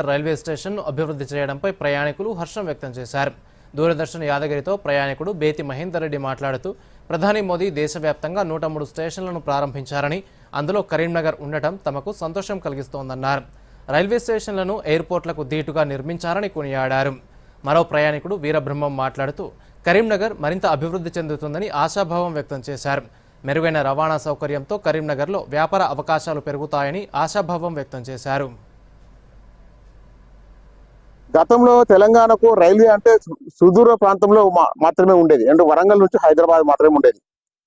Railway station అభివృద్ధి చేయడంపై ప్రయాణికులు హర్షం వ్యక్తం చేశారు. దూరదర్శన్ యాదగిరితో ప్రయాణికుడు బేతి మహేందర్ రెడ్డి మాట్లాడుతూ ప్రధాని మోదీ దేశవ్యాప్తంగా నూట మూడు స్టేషన్లను ప్రారంభించారని అందులో కరీంనగర్ ఉండటం తమకు సంతోషం కలిగిస్తోందన్నారు. రైల్వే స్టేషన్లను ఎయిర్పోర్ట్లకు ధీటుగా నిర్మించారని కొనియాడారు. మరో ప్రయాణికుడు వీరబ్రహ్మం మాట్లాడుతూ కరీంనగర్ మరింత అభివృద్ధి చెందుతుందని ఆశాభావం వ్యక్తం చేశారు. మెరుగైన రవాణా సౌకర్యంతో కరీంనగర్లో వ్యాపార అవకాశాలు పెరుగుతాయని ఆశాభావం వ్యక్తం చేశారు. గతంలో తెలంగాణకు రైల్వే అంటే సుదూర ప్రాంతంలో మా- మాత్రమే ఉండేది. అంటే వరంగల్ నుంచి హైదరాబాద్ మాత్రమే ఉండేది.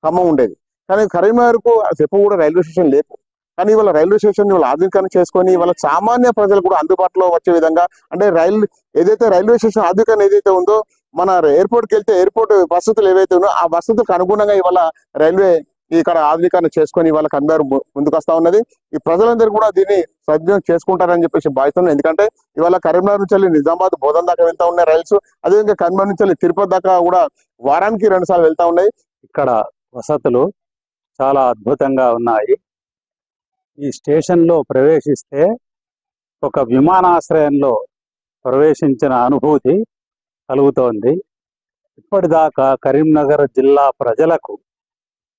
ఖమ్మం ఉండేది. కానీ కరీంనగర్కు చెప్పు కూడా రైల్వే స్టేషన్ లేదు. కానీ ఇవాళ రైల్వే స్టేషన్ ఇవాళ ఆధునీకరణ చేసుకొని ఇవాళ సామాన్య ప్రజలు కూడా అందుబాటులో వచ్చే విధంగా అంటే రైల్ ఏదైతే రైల్వే స్టేషన్ ఆధునీకరణ ఏదైతే ఉందో మన ఎయిర్పోర్ట్కి వెళ్తే ఎయిర్పోర్ట్ వసతులు ఏవైతే ఉన్నాయో ఆ వసతులకు అనుగుణంగా ఇవాళ రైల్వే ఇక్కడ ఆధునీకరణ చేసుకొని ఇవాళ అందరూ ముందుకు వస్తా ఉన్నది. ఈ ప్రజలందరూ కూడా దీన్ని సద్వినియోగం చేసుకుంటారని చెప్పేసి భావిస్తున్నాను ఎందుకంటే ఇవాళ కరీంనగర్ నుంచి నిజామాబాద్ బోధన్ దాకా వెళ్తా ఉన్నాయి రైల్స్ అదేవిధంగా కరీంనగర్ నుంచి తిరుపతి దాకా కూడా వారానికి రెండు సార్లు వెళ్తా ఉన్నాయి. ఇక్కడ వసతులు చాలా అద్భుతంగా ఉన్నాయి. ఈ స్టేషన్లో ప్రవేశిస్తే ఒక విమానాశ్రయంలో ప్రవేశించిన అనుభూతి కలుగుతోంది. ఇప్పటిదాకా కరీంనగర్ జిల్లా ప్రజలకు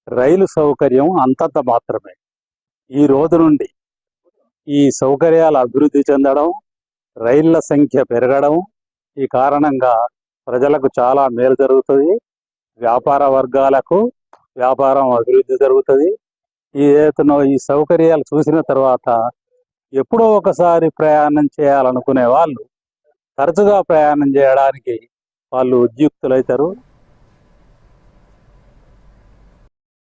రైలు సౌకర్యం అంతంత మాత్రమే. ఈ రోజు నుండి ఈ సౌకర్యాలు అభివృద్ధి చెందడం రైళ్ళ సంఖ్య పెరగడం ఈ కారణంగా ప్రజలకు చాలా మేలు జరుగుతుంది. వ్యాపార వర్గాలకు వ్యాపారం అభివృద్ధి జరుగుతుంది. ఈ ఏతనో ఈ సౌకర్యాలు చూసిన తర్వాత ఎప్పుడో ఒకసారి ప్రయాణం చేయాలనుకునే వాళ్ళు తరచుగా ప్రయాణం చేయడానికి వాళ్ళు ఉద్యుక్తులవుతారు